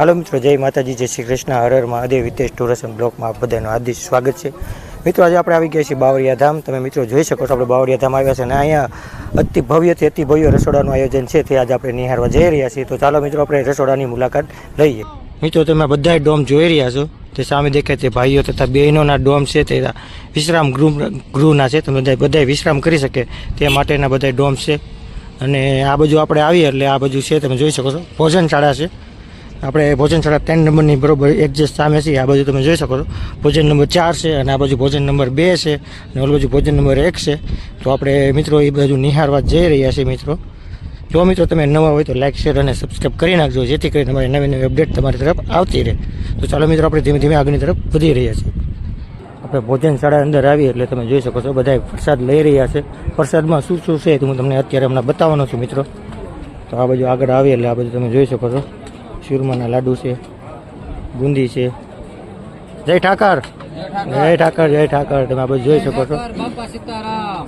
હાલો મિત્રો, જય માતાજી, જય શ્રી કૃષ્ણ. હરર હર મહાદેવ, હિતેશ ટુરિઝમ બ્લોકમાં બધાનું હાર્દિક સ્વાગત છે. મિત્રો, આજે આપણે આવી ગયા છીએ બાવળિયા ધામ. તમે મિત્રો જોઈ શકો છો, આપણે બાવળિયા ધામ આવ્યા છે અને અહીંયા અતિ ભવ્યથી અતિ ભવ્ય રસોડાનું આયોજન છે. તે આજે આપણે નિહાળવા જઈ રહ્યા છીએ. તો ચાલો મિત્રો, આપણે રસોડાની મુલાકાત લઈએ. મિત્રો, તમે બધા ડોમ જોઈ રહ્યા છો. તે સામે દેખાય તે ભાઈઓ તથા બહેનોના ડોમ છે. તે વિશ્રામ ગૃહ, ગૃહના છે. તમે બધા વિશ્રામ કરી શકે તે માટેના બધા ડોમ છે. અને આ બાજુ આપણે આવીએ એટલે આ બાજુ છે. તમે જોઈ શકો છો. ભોજનશાળા છે. આપણે ભોજનશાળા ત્રણ નંબરની બરોબર એક્ઝેક્ટ સામે છે, આ બાજુ તમે જોઈ શકો છો. ભોજન નંબર ચાર છે અને આ બાજુ ભોજન નંબર બે છે અને ઓલ બાજુ ભોજન નંબર એક છે. તો આપણે મિત્રો એ બાજુ નિહાળવા જઈ રહ્યા છીએ મિત્રો. જો મિત્રો તમે નવા હોય તો લાઇક શેર અને સબસ્ક્રાઈબ કરી નાખજો, જેથી કરીને અમારી નવી નવી અપડેટ તમારી તરફ આવતી રહે. તો ચાલો મિત્રો, આપણે ધીમે ધીમે આગળની તરફ વધી રહ્યા છીએ. આપણે ભોજનશાળા અંદર આવીએ એટલે તમે જોઈ શકો છો બધા પ્રસાદ લઈ રહ્યા છે. પ્રસાદમાં શું શું છે તો હું તમને અત્યારે હમણાં બતાવવાનો છું મિત્રો. તો આ બાજુ આગળ આવીએ એટલે આ બાજુ તમે જોઈ શકો છો. શીરમાના લાડુ છે બુંદી છે. જય ઠાકર. જય ઠાકર જય ઠાકર. તમે બધું જોઈ શકો છો.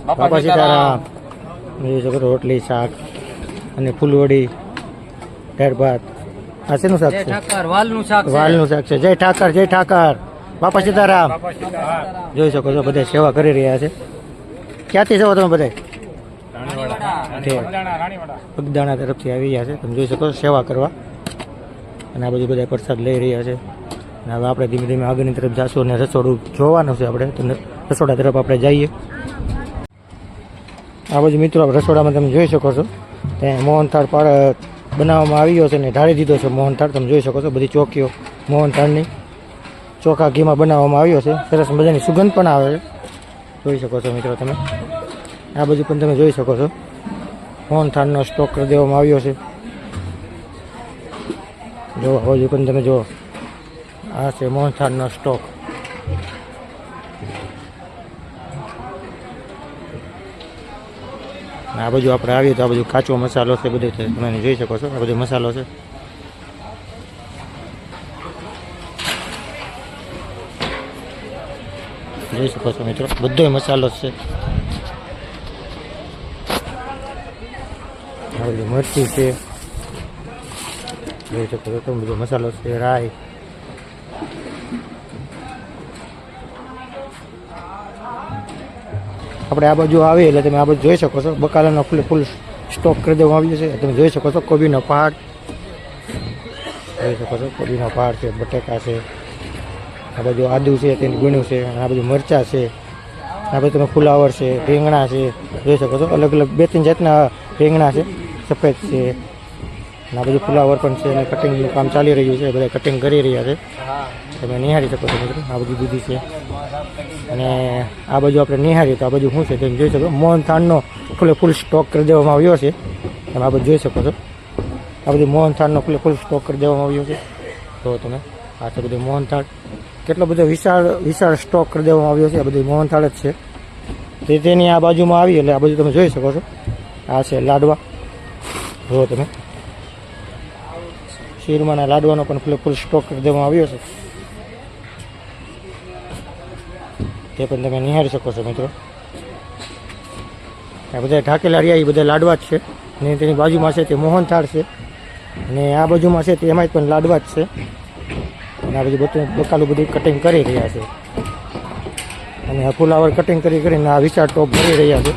બાપા સીતારામ. જોઈ શકો છો રોટલી શાક અને ફૂલવડી દાળ ભાત. આ શેનું શાક છે? વાલનું શાક છે. વાલનું શાક છે. જય ઠાકર જય ઠાકર. બાપા સીતારામ. જોઈ શકો છો બધા સેવા કરી રહ્યા છે. ક્યાંથી સેવા તમે બધા પગદાણા તરફથી આવી ગયા છે. તમે જોઈ શકો છો સેવા કરવા. અને આ બધું બધા પ્રસાદ લઈ રહ્યા છે. અને હવે આપણે ધીમે ધીમે આગળની તરફ જઈશું અને રસોડું જોવાનું છે આપણે. તો રસોડા તરફ આપણે જઈએ. આ બધું મિત્રો રસોડામાં તમે જોઈ શકો છો. ત્યાં મોહનથાળ પાડ બનાવવામાં આવ્યો છે અને ઢાળી દીધો છે મોહનથાળ. તમે જોઈ શકો છો બધી ચોકીઓ મોહનથાળની. ચોખા ઘીમાં બનાવવામાં આવ્યો છે. સરસ મજાની સુગંધ પણ આવે છે. જોઈ શકો છો મિત્રો તમે. આ બધું પણ તમે જોઈ શકો છો. મોહનથાળનો સ્ટોક કરી દેવામાં આવ્યો છે. જો આ બાજુ પણ તમે જુઓ આ છે મોહનથાળનો સ્ટોક અને આ બાજુ આપણે આવીએ તો આ બાજુ કાચો મસાલો છે બધો છે તમે જોઈ શકો છો, આ બધો મસાલો છે. જોઈ શકો છો મિત્રો, બધો મસાલો જ છે. આ બધું મરચી છે. જોઈ શકો છો તમે બધો મસાલો છે, રાઈ. આપણે આ બાજુ આવીએ એટલે તમે આ બાજુ જોઈ શકો છો. બકાલાનો ફૂલ ફૂલ સ્ટોક કરી દેવામાં આવ્યો છે તમે જોઈ શકો છો, કોબીનો પહાડ જોઈ શકો છો, કોબીનો પહાડ છે, બટેકા છે. આ બાજુ આદુ છે તેની ગુણ્યું છે આ બાજુ મરચાં છે. આ બાજુ તમે ફુલાવર છે, રીંગણા છે. જોઈ શકો છો અલગ અલગ બે ત્રણ જાતના રીંગણા છે, સફેદ છે આ બધું ફુલાવર પણ છે અને કટિંગનું કામ ચાલી રહ્યું છે, બધા કટિંગ કરી રહ્યા છે. તમે નિહાળી શકો છો મિત્રો, આ બધી દીધી છે. અને આ બાજુ આપણે નિહાળીએ તો આ બાજુ શું છે તમે જોઈ શકો મોહનથાળનો ફૂલે ફૂલ સ્ટોક કરી દેવામાં આવ્યો છે. તમે આ બધું જોઈ શકો છો. આ બધું મોહનથાળનો ફૂલે ફૂલ સ્ટોક કરી દેવામાં આવ્યો છે. તો તમે આ છે બધું મોહનથાળ કેટલો બધો વિશાળ વિશાળ સ્ટોક કરી દેવામાં આવ્યો છે. આ બધું મોહનથાળ જ છે. તે તેની આ બાજુમાં આવી, એટલે આ બાજુ તમે જોઈ શકો છો. આ છે લાડવા. જુઓ તમે શીરમાના લાડવાનો પણ ફૂલે સ્ટોક કરી દેવામાં આવ્યો છે. તે પણ તમે નિહાળી શકો છો મિત્રો. આ બધા ઢાકેલા રહ્યા, એ બધા લાડવા જ છે. અને તેની બાજુમાં છે તે મોહનથાળ છે. અને આ બાજુમાં છે તે એમાં પણ લાડવા જ છે. અને આ બધું બધું બકાલું બધું કટિંગ કરી રહ્યા છે. અને આ ફુલાવર કટિંગ કરી કરીને આ વિશાળ ટોપ ભરી રહ્યા છે.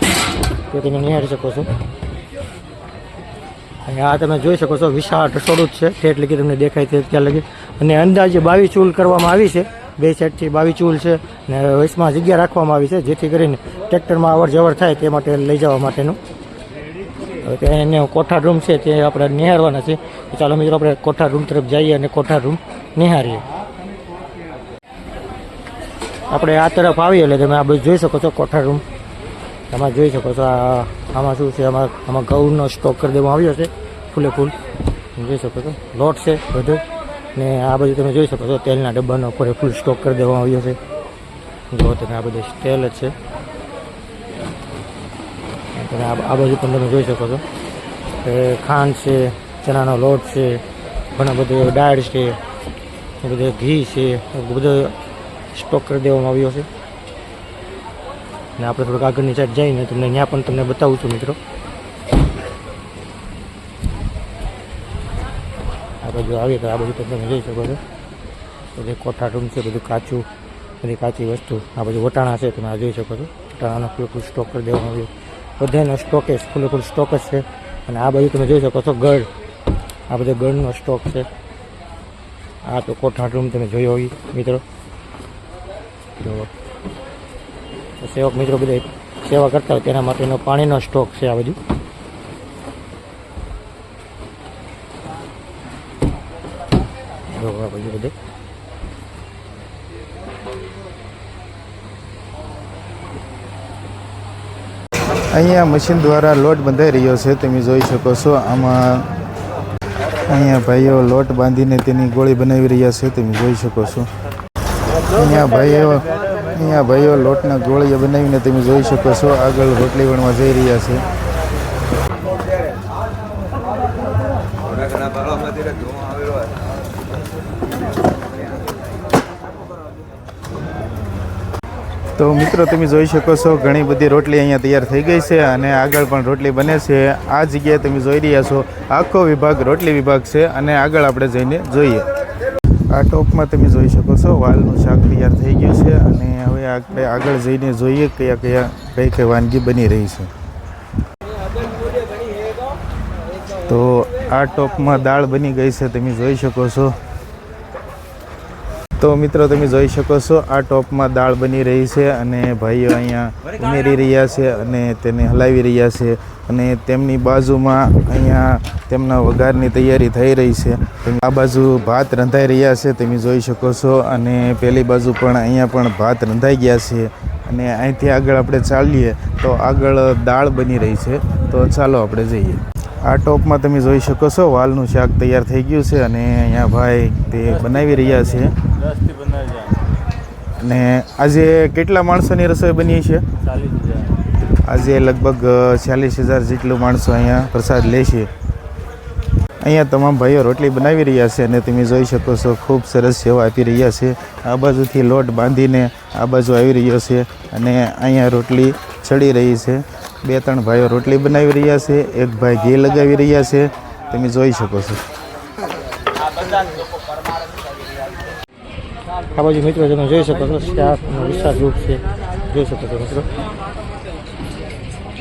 તે તમે નિહાળી શકો છો. આ તમે જોઈ શકો છો, વિશાળ રસોડું છે. ઠેઠ લગી તમને દેખાય છે ત્યાં લગી. અને અંદાજે બાવી ચૂલ કરવામાં આવી છે. બે સાઈડથી બાવી ચૂલ છે ને વચમાં જગ્યા રાખવામાં આવી છે, જેથી કરીને ટ્રેક્ટરમાં અવર જવર થાય તે માટે લઈ જવા માટેનું. હવે એને કોઠાર રૂમ છે, તે આપણે નિહાળવાના છે ચાલો મિત્રો, આપણે કોઠાર રૂમ તરફ જઈએ અને કોઠાર રૂમ નિહાળીએ. આપણે આ તરફ આવીએ એટલે તમે આ બધું જોઈ શકો છો, કોઠાર રૂમ. તમે જોઈ શકો છો આ આમાં શું છે? આમાં આમાં ઘઉંનો સ્ટોક કરી દેવામાં આવ્યો છે, ફૂલે ફૂલ. જોઈ શકો છો. લોટ છે બધું. ને આ બધું તમે જોઈ શકો છો, તેલના ડબ્બાનો ઉપર ફૂલ સ્ટોક કરી દેવામાં આવ્યો છે. જો તમે આ બધું તેલ જ છે. તમે આ બાજુ પણ તમે જોઈ શકો છો. કે ખાંડ છે, ચણાનો લોટ છે, ઘણા બધું દાળ છે બધું ઘી છે બધો સ્ટોક કરી દેવામાં આવ્યો છે. ને આપણે થોડુંક આગળની સાઈડ જઈને તમને ત્યાં પણ તમને બતાવું છું મિત્રો. આ બાજુ આવીએ તો આ બાજુ તમે જઈ શકો છો. બધું કોઠા રૂમ છે બધું કાચું, બધી કાચી વસ્તુ. આ બધું વટાણા છે, તમે આ જોઈ શકો છો. વટાણાનો ફૂલ સ્ટોક કરી દેવામાં આવ્યો બધાનો સ્ટોક ફૂલે ફૂલ સ્ટોક જ છે. અને આ બાજુ તમે જોઈ શકો છો ગળ. આ બધો ગળનો સ્ટોક છે. આ તો કોઠા રૂમ તમે જોયો હોય મિત્રો. તો સેવક મિત્રો બધા સેવા કરતા હોય તેના માટેનો પાણીનો સ્ટોક છે આ બધું બધું. અહીંયા મશીન દ્વારા લોટ બંધાઈ રહ્યો છે, તમે જોઈ શકો છો. આમાં અહીંયા ભાઈઓ લોટ બાંધીને તેની ગોળી બનાવી રહ્યા છે, તમે જોઈ શકો છો. અહીંયા ભાઈઓ અહીંયા ભાઈઓ લોટના ગોળીઓ બનાવીને તમે જોઈ શકો છો, આગળ રોટલી વણવા જઈ રહ્યા છે. તો મિત્રો, તમે જોઈ શકો છો, ઘણી બધી રોટલી અહીંયા તૈયાર થઈ ગઈ છે અને આગળ પણ રોટલી બને છે. આ જગ્યાએ તમે જોઈ રહ્યા છો, આખો વિભાગ રોટલી વિભાગ છે અને આગળ આપણે જઈને જોઈએ. આ ટોપમાં તમે જોઈ શકો છો, વાલનું શાક તૈયાર થઈ ગયું છે અને હવે આપણે આગળ જઈને જોઈએ કયા કયા કઈ કઈ વાનગી બની રહી છે. તો આ ટોપમાં દાળ બની ગઈ છે, તમે જોઈ શકો છો. તો મિત્રો, તમે જોઈ શકો છો, આ ટોપમાં દાળ બની રહી છે અને ભાઈઓ અહીંયા ઉમેરી રહ્યા છે અને તેને હલાવી રહ્યા છે અને તેમની બાજુમાં અહીંયા તેમના વઘારની તૈયારી થઈ રહી છે. આ બાજુ ભાત રંધાઈ રહ્યા છે, તમે જોઈ શકો છો અને પેલી બાજુ પણ અહીંયા પણ ભાત રંધાઈ ગયા છે અને અહીંથી આગળ આપણે ચાલીએ તો આગળ દાળ બની રહી છે. તો ચાલો આપણે જઈએ. આ ટોપમાં તમે જોઈ શકો છો, વાલનું શાક તૈયાર થઈ ગયું છે અને અહીંયા ભાઈ તે બનાવી રહ્યા છે. અને આજે કેટલા માણસોની રસોઈ બની છે? આજે લગભગ ચાલીસ હજાર જેટલું માણસો અહીંયા પ્રસાદ લે છે. અહીંયા તમામ ભાઈઓ રોટલી બનાવી રહ્યા છે અને તમે જોઈ શકો છો ખૂબ સરસ સેવા આપી રહ્યા છે. આ બાજુથી લોટ બાંધીને આ બાજુ આવી રહ્યો છે અને અહીંયા રોટલી ચડી રહી છે. બે ત્રણ ભાઈઓ રોટલી બનાવી રહ્યા છે એક ભાઈ ઘી લગાવી રહ્યા છે. તમે જોઈ શકો છો. આ બાજુ મિત્રો તમે જોઈ શકો છો શાકનો વિશાળ રૂપ છે. જોઈ શકો છો મિત્રો.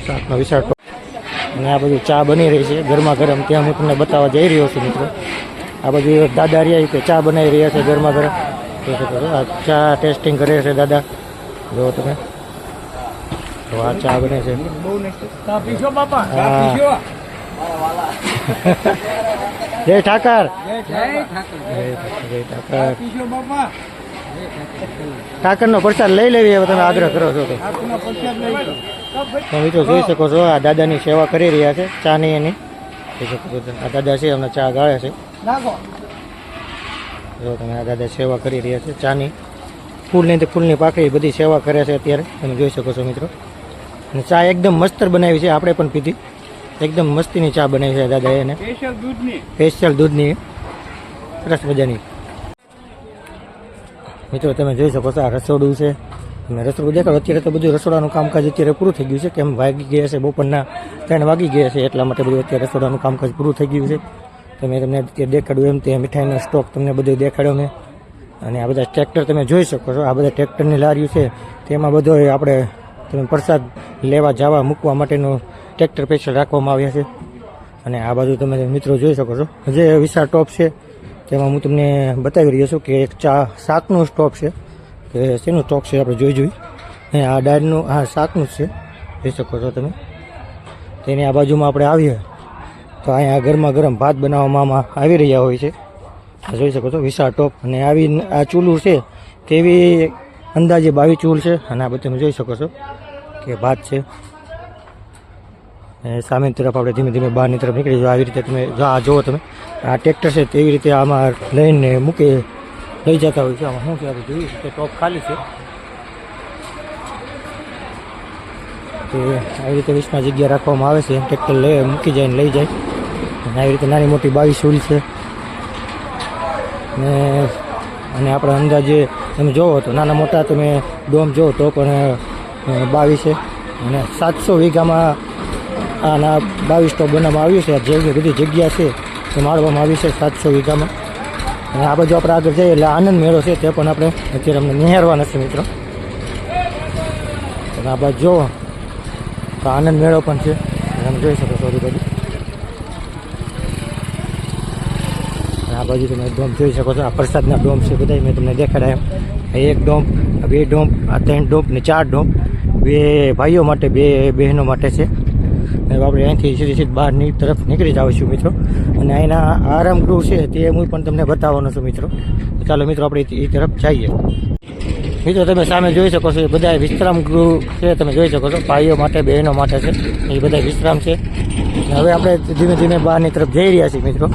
શાકનો વિશાળ અને આ બધું ચા બની રહી છે. ગરમા ગરમ. ત્યાં હું તમને બતાવવા જઈ રહ્યો છું મિત્રો. આ બાજુ દાદા રહ્યા છે ચા બનાવી રહ્યા છે ગરમા ગરમ. જોઈ શકો છો. આ ચા ટેસ્ટિંગ કરે છે દાદા. જો તમે. તો આ ચા બને છે. જય ઠાકર. જય ઠાકર. જય ઠાકર ઠાકરનો પ્રસાદ લઈ લેવી હવે તમે આગ્રહ કરો છો તો. મિત્રો જોઈ શકો છો આ દાદાની સેવા કરી રહ્યા છે ચાની એની. જોઈ શકો છો આ દાદા છે એમને ચા ગાળે છે. જો તમે આ દાદા સેવા કરી રહ્યા છે ચાની. ફૂલની તો ફૂલની પાકડી બધી સેવા કરે છે અત્યારે તમે જોઈ શકો છો મિત્રો. અને ચા એકદમ મસ્તર બનાવી છે આપણે પણ પીધી. એકદમ મસ્તીની ચા બનાવી છે દાદાએ એને. સ્પેશિયલ દૂધની. સ્પેશિયલ દૂધની. સરસ મજાની. મિત્રો તમે જોઈ શકો છો, આ રસોડું છે. અને રસોડું દેખાડો અત્યારે તો બધું રસોડાનું કામકાજ અત્યારે પૂરું થઈ ગયું છે, કેમ વાગી ગયા છે, બપોરના ત્રણ વાગી ગયા છે, એટલા માટે બધું અત્યારે રસોડાનું કામકાજ પૂરું થઈ ગયું છે. તમે તમને અત્યારે દેખાડ્યું એમ તે મીઠાઈનો સ્ટોક તમને બધું દેખાડ્યો મેં. અને આ બધા ટ્રેક્ટર તમે જોઈ શકો છો, આ બધા ટ્રેક્ટરની લારીઓ છે, તેમાં બધો આપણે, તમે પ્રસાદ લેવા જવા મૂકવા માટેનું ટ્રેક્ટર પેશલ રાખવામાં આવ્યા છે. અને આ બાજુ તમે મિત્રો જોઈ શકો છો, જે વિશાળ ટોપ છે તેમાં હું તમને બતાવી રહ્યો છું કે એક ચા શાકનું સ્ટોક છે, કે શેનું સ્ટોક છે આપણે જોઈ જોઈ. અને આ દાળનું આ શાકનું જ છે, જોઈ શકો છો તમે. તેની આ બાજુમાં આપણે આવીએ. તો અહીંયા ગરમા ગરમ ભાત બનાવવામાં આવી રહ્યા હોય છે. જોઈ શકો છો, વિશાળ ટોપ. અને આવી આ ચૂલું છે તેવી અંદાજે બાવી ચૂલ છે, અને આ બધું તમે જોઈ શકો છો કે ભાત છે. સામેની તરફ આપણે ધીમે ધીમે બહારની તરફ નીકળી જાઓ. આવી રીતે તમે આ જુઓ તમે, આ ટ્રેક્ટર છે તેવી રીતે આમાં લઈને મૂકી લઈ જતા હોય છે. આમાં શું છે? આપણે જોઈએ કે ટોપ ખાલી છે. તે આવી રીતે વીસમાં જગ્યા રાખવામાં આવે છે. ટ્રેક્ટર લઈ મૂકી જાય ને લઈ જાય. અને આવી રીતે નાની મોટી બાવીસ વ્હીલ છે. ને અને આપણે અંદાજે તમે જોવો તો નાના મોટા તમે ડોમ જોવો તો પણ બાવીસ છે. અને સાતસો વીઘામાં આના બાવીસ સ્ટોપ બનાવવામાં આવ્યું છે. જે બધી જગ્યા છે એ માળવામાં આવી છે સાતસો વીઘામાં. અને આ બાજુ આપણે આગળ જઈએ એટલે આનંદ મેળો છે તે પણ આપણે અત્યારે અમને નિહાળવાના છે મિત્રો. અને આ બાજુ જુઓ, તો આનંદ મેળો પણ છે. તમે જોઈ શકો છો બધી. આ બાજુ તમે ડોમ જોઈ શકો છો. આ પ્રસાદના ડોમ છે બધા મેં તમને દેખાડ્યા. એમ એક ડોમ બે ડોમ, આ ત્રણ ડોમ ને ચાર ડોમ. બે ભાઈઓ માટે, બે બહેનો માટે છે. અને આપણે અહીંથી સીધી સીધી બહારની તરફ નીકળી જાઉં છું મિત્રો. અને અહીંના આરામ ગૃહ છે તે હું પણ તમને બતાવવાનો છું મિત્રો. ચાલો મિત્રો આપણે એ તરફ જઈએ. મિત્રો, તમે સામે જોઈ શકો છો, એ બધા વિશ્રામ ગૃહ છે, તમે જોઈ શકો છો, ભાઈઓ માટે, બહેનો માટે છે, એ બધા વિશ્રામ છે. હવે આપણે ધીમે ધીમે બહારની તરફ જઈ રહ્યા છીએ મિત્રો.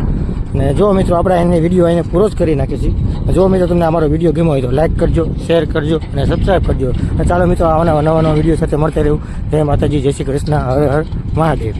અને જો મિત્રો આપણે એને વીડિયો એને પૂરો જ કરી નાખીએ છીએ. જો મિત્રો તમને અમારો વીડિયો ગમ્યો હોય તો લાઇક કરજો શેર કરજો અને સબસ્ક્રાઈબ કરજો. અને ચાલો મિત્રો આવા નવા નવા વીડિયો સાથે મળતા રહેવું. જય માતાજી, જય શ્રી કૃષ્ણ, હર હર મહાદેવ.